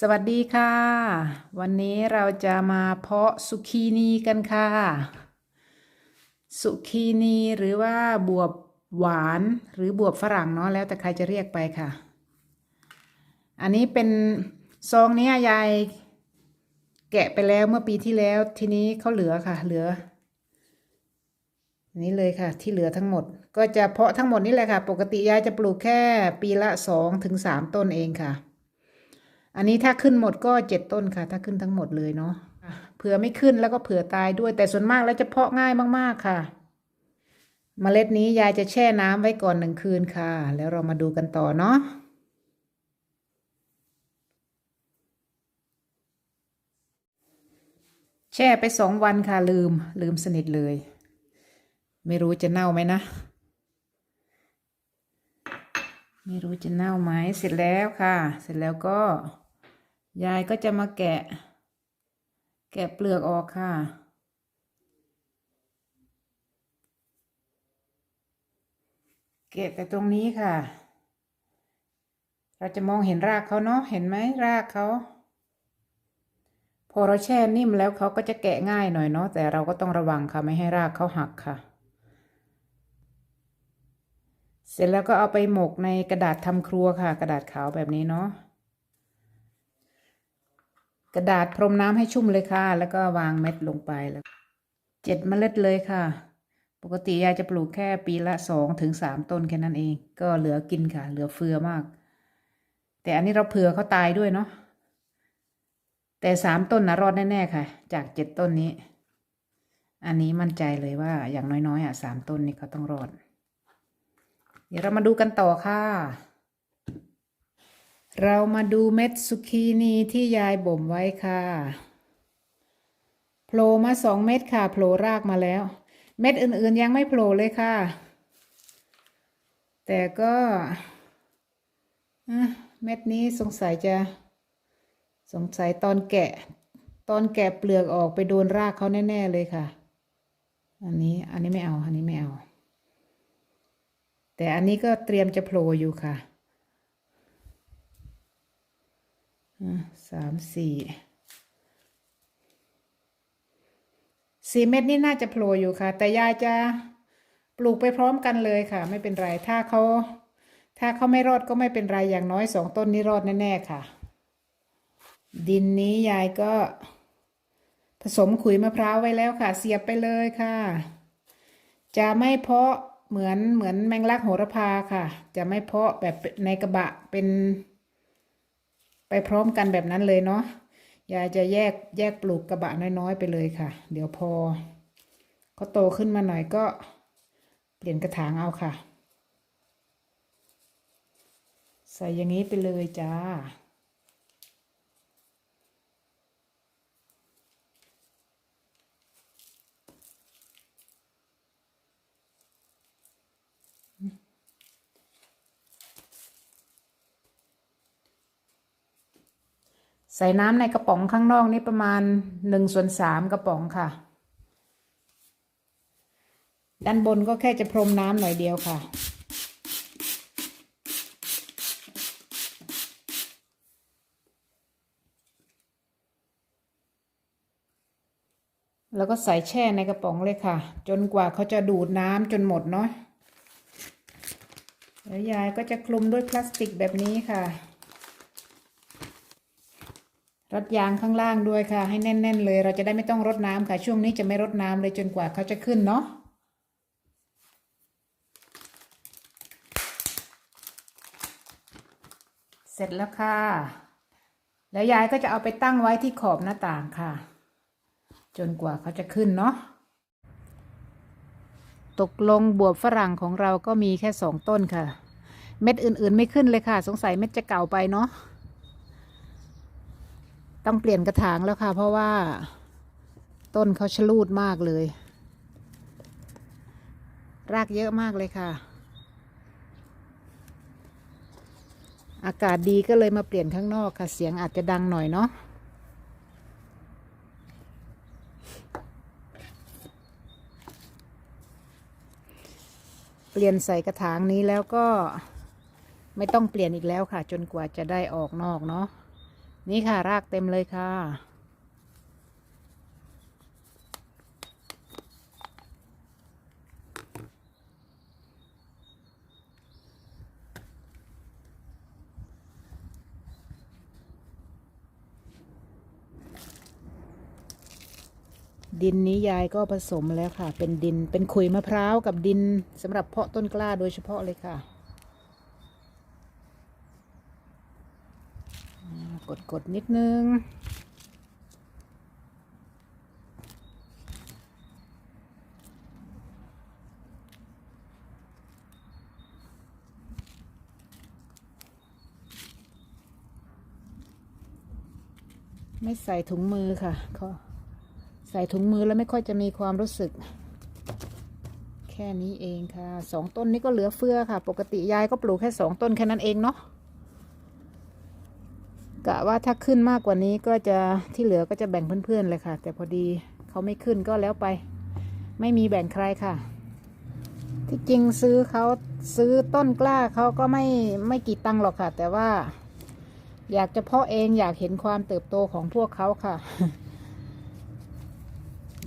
สวัสดีค่ะ วันนี้เราจะมาเพาะสุคีนีกันค่ะ สุคีนีหรือว่าบวบหวานหรือบวบฝรั่งเนาะแล้วแต่ใครจะเรียกไปค่ะ อันนี้เป็นซองนี้ยยายแกะไปแล้วเมื่อปีที่แล้วทีนี้เขาเหลือค่ะ เหลือนี่เลยค่ะ ที่เหลือทั้งหมด ก็จะเพาะทั้งหมดนี่แหละค่ะ ปกติยายจะปลูกแค่ปีละสองถึงสามต้นเองค่ะ อันนี้ถ้าขึ้นหมดก็เจ็ดต้นค่ะ ถ้าขึ้นทั้งหมดเลยเนาะเผื่อไม่ขึ้นแล้วก็เผื่อตายด้วย แต่ส่วนมากแล้วจะเพาะง่ายมากๆค่ะเมล็ดนี้ยายจะแช่น้ำไว้ก่อนหนึ่งคืนค่ะ แล้วเรามาดูกันต่อเนาะแช่ไปสองวันค่ะลืมลืมสนิทเลย ไม่รู้จะเน่าไหมนะ ไม่รู้จะเน่าไหมเสร็จแล้วค่ะ เสร็จแล้วก็ ยายก็จะมาแกะ แกะเปลือกออกค่ะ แกะแต่ตรงนี้ค่ะ เราจะมองเห็นรากเขาเนาะเห็นไหมรากเขาพอเราแช่นิ่มแล้วเขาก็จะแกะง่ายหน่อยเนาะแต่เราก็ต้องระวังค่ะไม่ให้รากเขาหักค่ะ เสร็จแล้วก็เอาไปหมกในกระดาษทำครัวค่ะ กระดาษขาวแบบนี้เนาะ กระดาษพรมน้ำให้ชุ่มเลยค่ะ แล้วก็วางเม็ดลงไปแล้วเจ็ดเมล็ดเลยค่ะ ปกติยายจะปลูกแค่ปีละสองถึงสามต้นแค่นั้นเอง ก็เหลือกินค่ะ เหลือเฟือมาก แต่อันนี้เราเผื่อเขาตายด้วยเนาะแต่สามต้นนะรอดแน่ๆค่ะ จากเจ็ดต้นนี้ อันนี้มั่นใจเลยว่าอย่างน้อยๆอะสามต้นนี้เขาต้องรอด เดี๋ยวเรามาดูกันต่อค่ะ เรามาดูเม็ดสุกีนีที่ยายบ่มไว้ค่ะโผล่มาสองเม็ดค่ะโผล่รากมาแล้ว เม็ดอื่นๆยังไม่โผล่เลยค่ะ แต่ก็เม็ดนี้สงสัยจะ สงสัยตอนแกะ ตอนแกะเปลือกออกไปโดนรากเขาแน่ ๆ เลยค่ะ อันนี้อันนี้ไม่เอา อันนี้ไม่เอา แต่อันนี้ก็เตรียมจะโผล่อยู่ค่ะอะ สามสี่สี่เม็ดนี่น่าจะโผล่อยู่ค่ะ แต่ยายจะปลูกไปพร้อมกันเลยค่ะ ไม่เป็นไร ถ้าเขา ถ้าเขาไม่รอดก็ไม่เป็นไร อย่างน้อยสองต้นนี้รอดแน่ๆค่ะ ดินนี้ยายก็ ผสมขุยมะพร้าวไว้แล้วค่ะ เสียบไปเลยค่ะ จะไม่เพาะเหมือนเหมือนแมงลักโหระพาค่ะ จะไม่เพาะแบบในกระบะเป็น ไปพร้อมกันแบบนั้นเลยเนาะยายจะแยกแยกปลูกกระบะน้อยๆไปเลยค่ะ เดี๋ยวพอเขาโตขึ้นมาหน่อยก็เปลี่ยนกระถางเอาค่ะ ใส่อย่างนี้ไปเลยจ้า ใส่น้ำในกระป๋องข้างนอกนี่ประมาณหนึ่งส่วนสามกระป๋องค่ะ ด้านบนก็แค่จะพรมน้ำหน่อยเดียวค่ะ แล้วก็ใส่แช่ในกระป๋องเลยค่ะ จนกว่าเขาจะดูดน้ำจนหมดเนาะแล้วยายก็จะคลุมด้วยพลาสติกแบบนี้ค่ะ รดยางข้างล่างด้วยค่ะ ให้แน่น ๆ เลย เราจะได้ไม่ต้องรดน้ำค่ะ ช่วงนี้จะไม่รดน้ำเลยจนกว่าเขาจะขึ้นเนาะเสร็จแล้วค่ะ แล้วยายก็จะเอาไปตั้งไว้ที่ขอบหน้าต่างค่ะ จนกว่าเขาจะขึ้นเนาะตกลงบวบฝรั่งของเราก็มีแค่สองต้นค่ะ เม็ดอื่นๆไม่ขึ้นเลยค่ะ สงสัยเม็ดจะเก่าไปเนาะ ต้องเปลี่ยนกระถางแล้วค่ะ เพราะว่าต้นเขาชลูดมากเลย รากเยอะมากเลยค่ะ อากาศดีก็เลยมาเปลี่ยนข้างนอกค่ะ เสียงอาจจะดังหน่อยเนาะเปลี่ยนใส่กระถางนี้แล้วก็ไม่ต้องเปลี่ยนอีกแล้วค่ะ จนกว่าจะได้ออกนอกเนาะ นี่ค่ะ รากเต็มเลยค่ะ ดินนี้ยายก็ผสมแล้วค่ะ เป็นดินเป็นขุยมะพร้าวกับดินสำหรับเพาะต้นกล้าโดยเฉพาะเลยค่ะอ่าก ดกดๆนิดนึง ไม่ใส่ถุงมือค่ะเขาใส่ถุงมือแล้วไม่ค่อยจะมีความรู้สึก แค่นี้เองค่ะสองต้นนี้ก็เหลือเฟือค่ะ ปกติยายก็ปลูกแค่สองต้นแค่นั้นเองเนาะ กะว่าถ้าขึ้นมากกว่านี้ก็จะที่เหลือก็จะแบ่งเพื่อนๆเลยค่ะ แต่พอดีเขาไม่ขึ้นก็แล้วไป ไม่มีแบ่งใครค่ะ ที่จริงซื้อเขาซื้อต้นกล้าเขาก็ไม่ไม่กี่ตังค์หรอกค่ะ แต่ว่า อยากจะเพาะเองอยากเห็นความเติบโตของพวกเขาค่ะ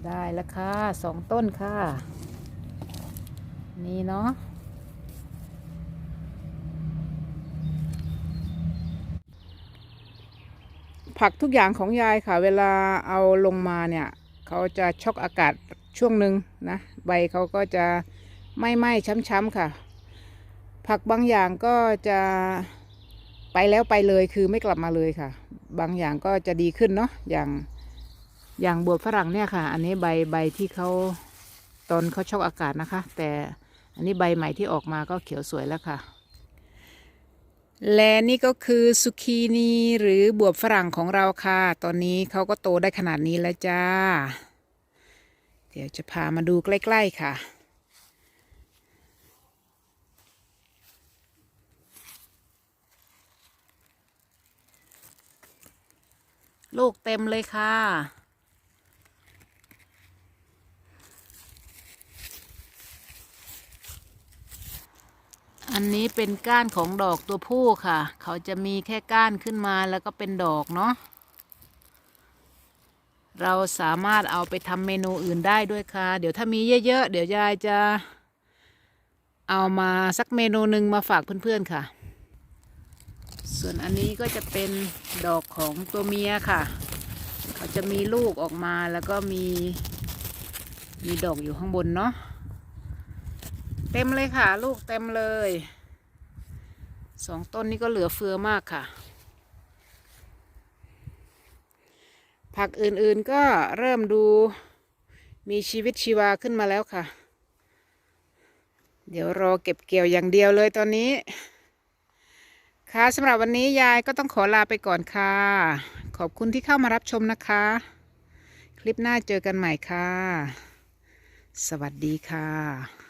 ได้แล้วค่ะสองต้นค่ะ นี่เนาะ ผักทุกอย่างของยายค่ะ เวลาเอาลงมาเนี่ยเขาจะช็อกอากาศช่วงหนึ่งนะใบเขาก็จะไม่ไหม้ช้ำๆค่ะ ผักบางอย่างก็จะไปแล้วไปเลยคือไม่กลับมาเลยค่ะ บางอย่างก็จะดีขึ้นเนาะอย่างอย่างบวบฝรั่งเนี่ยค่ะ อันนี้ใบใบที่เขาตอนเขาช็อกอากาศนะคะ แต่อันนี้ใบใหม่ที่ออกมาก็เขียวสวยแล้วค่ะ และนี่ก็คือสุคีนีหรือบวบฝรั่งของเราค่ะ ตอนนี้เขาก็โตได้ขนาดนี้แล้วจ้า เดี๋ยวจะพามาดูใกล้ ๆ ค่ะ ลูกเต็มเลยค่ะ อันนี้เป็นก้านของดอกตัวผู้ค่ะ เขาจะมีแค่ก้านขึ้นมาแล้วก็เป็นดอกเนาะ เราสามารถเอาไปทำเมนูอื่นได้ด้วยค่ะ เดี๋ยวถ้ามีเยอะๆ เดี๋ยวยายจะ เอามาสักเมนูหนึ่งมาฝากเพื่อนๆค่ะ ส่วนอันนี้ก็จะเป็นดอกของตัวเมียค่ะ เขาจะมีลูกออกมาแล้วก็มีมีดอกอยู่ข้างบนเนาะ เต็มเลยค่ะ ลูกเต็มเลยสองต้นนี้ก็เหลือเฟือมากค่ะ ผักอื่นๆก็เริ่มดูมีชีวิตชีวาขึ้นมาแล้วค่ะ เดี๋ยวรอเก็บเกี่ยวอย่างเดียวเลยตอนนี้ ค่ะสำหรับวันนี้ยายก็ต้องขอลาไปก่อนค่ะ ขอบคุณที่เข้ามารับชมนะคะ คลิปหน้าเจอกันใหม่ค่ะ สวัสดีค่ะ